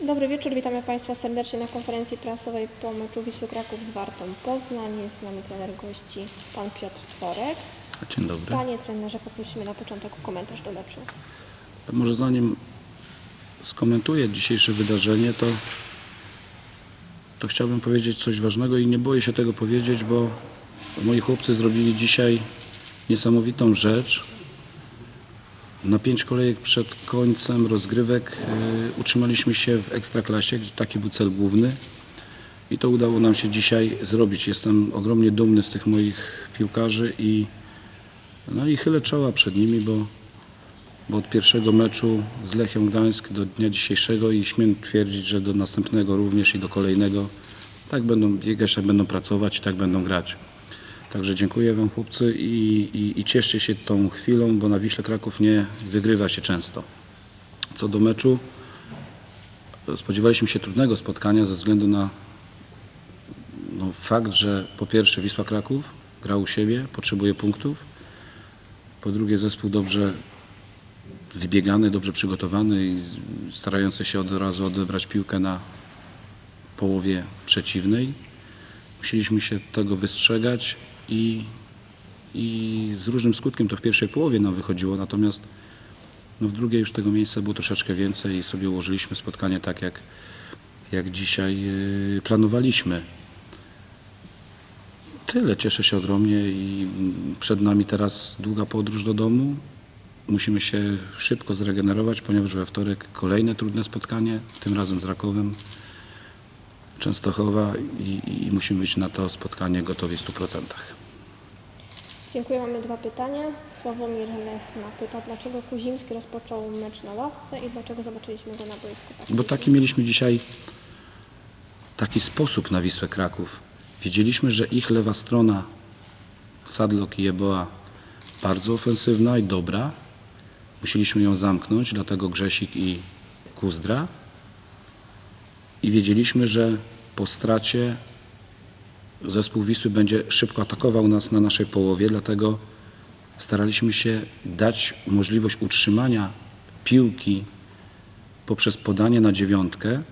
Dobry wieczór, witamy Państwa serdecznie na konferencji prasowej po meczu Wisły Kraków z Wartą Poznań. Jest z nami trener gości, pan Piotr Tworek. Dzień dobry. Panie trenerze, poprosimy na początek o komentarz do meczu. Może zanim skomentuję dzisiejsze wydarzenie, to, to chciałbym powiedzieć coś ważnego i nie boję się tego powiedzieć, bo moi chłopcy zrobili dzisiaj niesamowitą rzecz. Na pięć kolejek przed końcem rozgrywek y, utrzymaliśmy się w ekstraklasie, gdzie taki był cel główny. I to udało nam się dzisiaj zrobić. Jestem ogromnie dumny z tych moich piłkarzy i, no i chylę czoła przed nimi, bo, bo od pierwszego meczu z Lechią Gdańsk do dnia dzisiejszego i śmiem twierdzić, że do następnego również i do kolejnego tak będą biegać, tak będą pracować i tak będą grać. Także dziękuję Wam chłopcy i, i, i cieszcie się tą chwilą, bo na Wiśle Kraków nie wygrywa się często. Co do meczu, spodziewaliśmy się trudnego spotkania ze względu na no, fakt, że po pierwsze Wisła Kraków gra u siebie, potrzebuje punktów. Po drugie zespół dobrze wybiegany, dobrze przygotowany i starający się od razu odebrać piłkę na połowie przeciwnej. Musieliśmy się tego wystrzegać i, i z różnym skutkiem to w pierwszej połowie nam wychodziło, natomiast no w drugiej już tego miejsca było troszeczkę więcej i sobie ułożyliśmy spotkanie tak, jak, jak dzisiaj yy, planowaliśmy. Tyle, cieszę się ogromnie i mm, przed nami teraz długa podróż do domu. Musimy się szybko zregenerować, ponieważ we wtorek kolejne trudne spotkanie, tym razem z Rakowem, Częstochowa i, i musimy być na to spotkanie gotowi w 100%. Dziękuję, mamy dwa pytania. Sławomir Lechna pyta, dlaczego Kuzimski rozpoczął mecz na ławce i dlaczego zobaczyliśmy go na boisku. tak Bo taki mieliśmy dzisiaj taki sposób na Wisłę Kraków. Wiedzieliśmy, że ich lewa strona, Sadlok i Jeboa, bardzo ofensywna i dobra. Musieliśmy ją zamknąć, dlatego Grzesik i Kuzdra. I wiedzieliśmy, że po stracie zespół Wisły będzie szybko atakował nas na naszej połowie, dlatego staraliśmy się dać możliwość utrzymania piłki poprzez podanie na dziewiątkę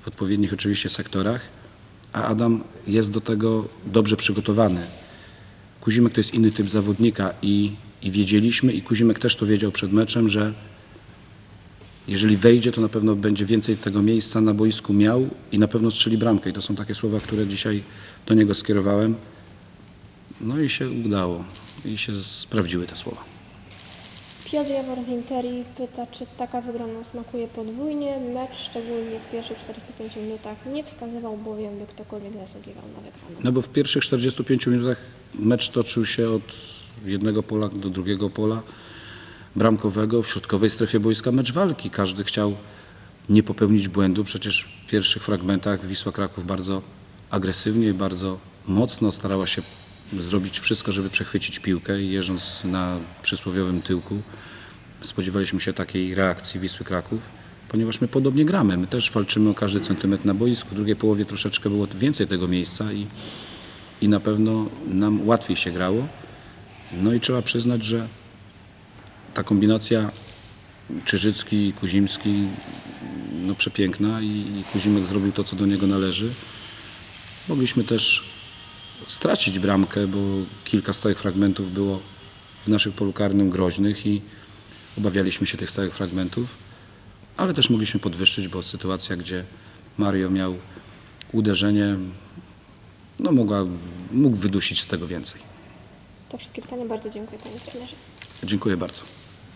w odpowiednich oczywiście sektorach, a Adam jest do tego dobrze przygotowany. Kuzimek to jest inny typ zawodnika i, i wiedzieliśmy i Kuzimek też to wiedział przed meczem, że jeżeli wejdzie, to na pewno będzie więcej tego miejsca na boisku miał i na pewno strzeli bramkę. I to są takie słowa, które dzisiaj do niego skierowałem. No i się udało. I się sprawdziły te słowa. Piotr Jawor z Interi pyta, czy taka wygrana smakuje podwójnie. Mecz, szczególnie w pierwszych 45 minutach, nie wskazywał bowiem, by ktokolwiek zasługiwał na wygraną. No bo w pierwszych 45 minutach mecz toczył się od jednego pola do drugiego pola bramkowego w środkowej strefie boiska mecz walki. Każdy chciał nie popełnić błędu. Przecież w pierwszych fragmentach Wisła Kraków bardzo agresywnie i bardzo mocno starała się zrobić wszystko, żeby przechwycić piłkę i jeżdżąc na przysłowiowym tyłku spodziewaliśmy się takiej reakcji Wisły Kraków, ponieważ my podobnie gramy. My też walczymy o każdy centymetr na boisku. W drugiej połowie troszeczkę było więcej tego miejsca i, i na pewno nam łatwiej się grało. No i trzeba przyznać, że ta kombinacja Czyżycki i Kuzimski no przepiękna i, i Kuzimek zrobił to, co do niego należy. Mogliśmy też stracić bramkę, bo kilka stałych fragmentów było w naszych polu karnym groźnych i obawialiśmy się tych stałych fragmentów, ale też mogliśmy podwyższyć, bo sytuacja, gdzie Mario miał uderzenie, no mogła, mógł wydusić z tego więcej. To wszystkie pytania. Bardzo dziękuję Panie Trenerze. Dziękuję bardzo.